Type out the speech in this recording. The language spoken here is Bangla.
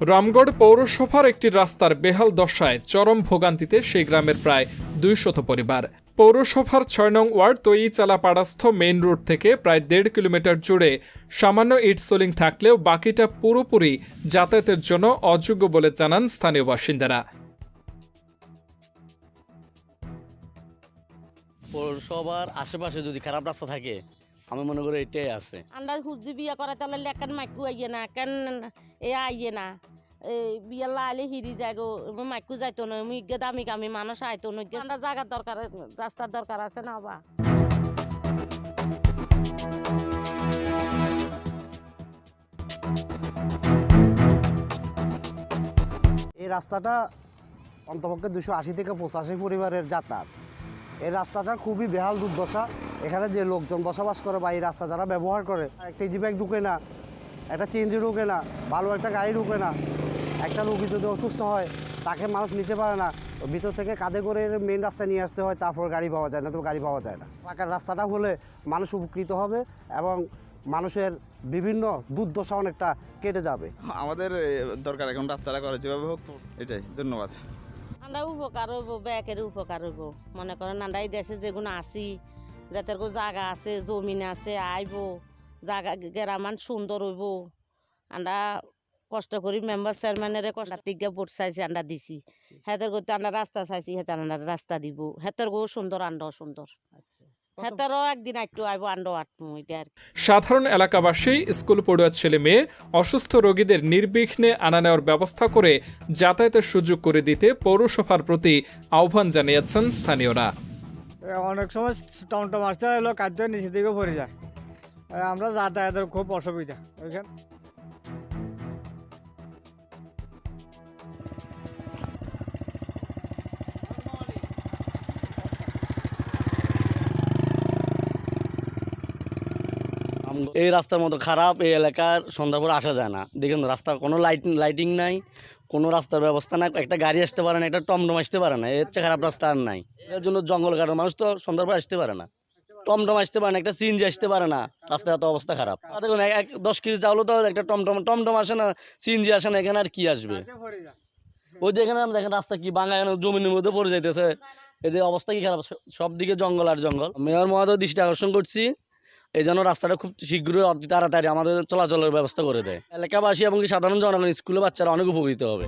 রামগড় পৌরসভার একটি রাস্তার বেহাল দশায় চরম ভোগান্তিতে সেই গ্রামের প্রায় দুইশত পরিবার। পৌরসভার ছয় নং ওয়ার্ড তৈচালা পাড়াস্থ মেইন রোড থেকে প্রায় দেড় কিলোমিটার জুড়ে সামান্য ইট সোলিং থাকলেও বাকিটা পুরোপুরি যাতায়াতের জন্য অযোগ্য বলে জানান স্থানীয় বাসিন্দারা। পৌরসভার আশেপাশে যদি খারাপ রাস্তা থাকে আমি মনে করি এটাই আছে। আমরা হুজি বিয়া করে তাহলে লেখান মাইকু আইয়ে না কেন এ আইয়ে না। এই বিয়া লাইলে হিরি যায় গো মাইকু যাইতো না ইগে দামি কামি মানুষ আইতো না আমরা জায়গার দরকার রাস্তার দরকার আছে না বা? এই রাস্তাটা অন্তপক্ষে দুশো আশি থেকে পঁচাশি পরিবারের যাতায়াত। এই রাস্তাটা খুবই বেহাল দুর্দশা। এখানে যে লোকজন বসবাস করে বা এই রাস্তা যারা ব্যবহার করে, একটা ইজি ব্যাগ ঢুকে না, একটা চেঞ্জি ঢুকে না, ভালো একটা গাড়ি ঢুকে না, একটা রোগী যদি অসুস্থ হয়, তাকে মানুষ নিতে পারে না। ভিতর থেকে কাঁধে করে মেন রাস্তায় নিয়ে আসতে হয়, তারপর গাড়ি পাওয়া যায় না তো গাড়ি পাওয়া যায় না। পাকার রাস্তাটা হলে মানুষ উপকৃত হবে এবং মানুষের বিভিন্ন দুর্দশা অনেকটা কেটে যাবে। আমাদের দরকার এখন রাস্তাটা করে যেভাবে হোক, এটাই, ধন্যবাদ। আমরা উপকার হইব ব্যাকের উপকার হইব। মনে করেন নান্দাই এই দেশে যেগুলো আসি যাদের জায়গা আছে জমিন আছে আইব জায়গা গেরামান সুন্দর হইব। আন্দা কষ্ট করি মেম্বার চেয়ারম্যানের কষ্ট টিকা ভোট চাইছি আন্দা দিছি। হেতের গতি আমরা রাস্তা চাইছি হেতে আমরা রাস্তা দিব। হেতের গো সুন্দর আন্ডাও সুন্দর। হেতেরও একদিন একটু আইব আন্ডাও আটমু এটা সাধারণ এলাকাবাসী স্কুল পড়ুয়া ছেলে মেয়ে অসুস্থ রোগীদের নির্বিঘ্নে আনা নেওয়ার ব্যবস্থা করে যাতায়াতের সুযোগ করে দিতে পৌরসভার প্রতি আহ্বান জানিয়েছেন স্থানীয়রা। অনেক সময় টমটম আসতে হলো খাদ্য নিচে দিকে পড়ে যায়। আমরা যাতায়াতের খুব অসুবিধা এই রাস্তার মতো খারাপ, এই এলাকার সন্ধ্যার আসা যায় না। দেখেন, রাস্তার কোনো লাইটিং লাইটিং নাই, কোনো রাস্তার ব্যবস্থা নাই, একটা গাড়ি আসতে পারে না, একটা টমটম আসতে পারে না, এর চেয়ে খারাপ রাস্তা আর নাই। এর জন্য জঙ্গল কাটার মানুষ তো সন্ধ্যার আসতে পারে না। টমটম আসতে পারে না, একটা সিএনজি আসতে পারে না, রাস্তার এত অবস্থা খারাপ। দেখুন, এক- দশ কেজি চাউলো তো একটা টমটম টমটম আসে না সিএনজি আসে না, এখানে আর কি আসবে? ওই যে এখানে দেখেন রাস্তা কি বাঙা এখানে জমিনের মধ্যে পড়ে যাইতেছে। এদের অবস্থা কি খারাপ? সব দিকে জঙ্গল আর জঙ্গল। মেয়র মহোদয় দৃষ্টি আকর্ষণ করছি। এই জন্য রাস্তাটা খুব শীঘ্রই অতি তাড়াতাড়ি আমাদের চলাচলের ব্যবস্থা করে দেয়। এলাকাবাসী এবং সাধারণ জনগণ, স্কুলে বাচ্চারা অনেক উপকৃত হবে।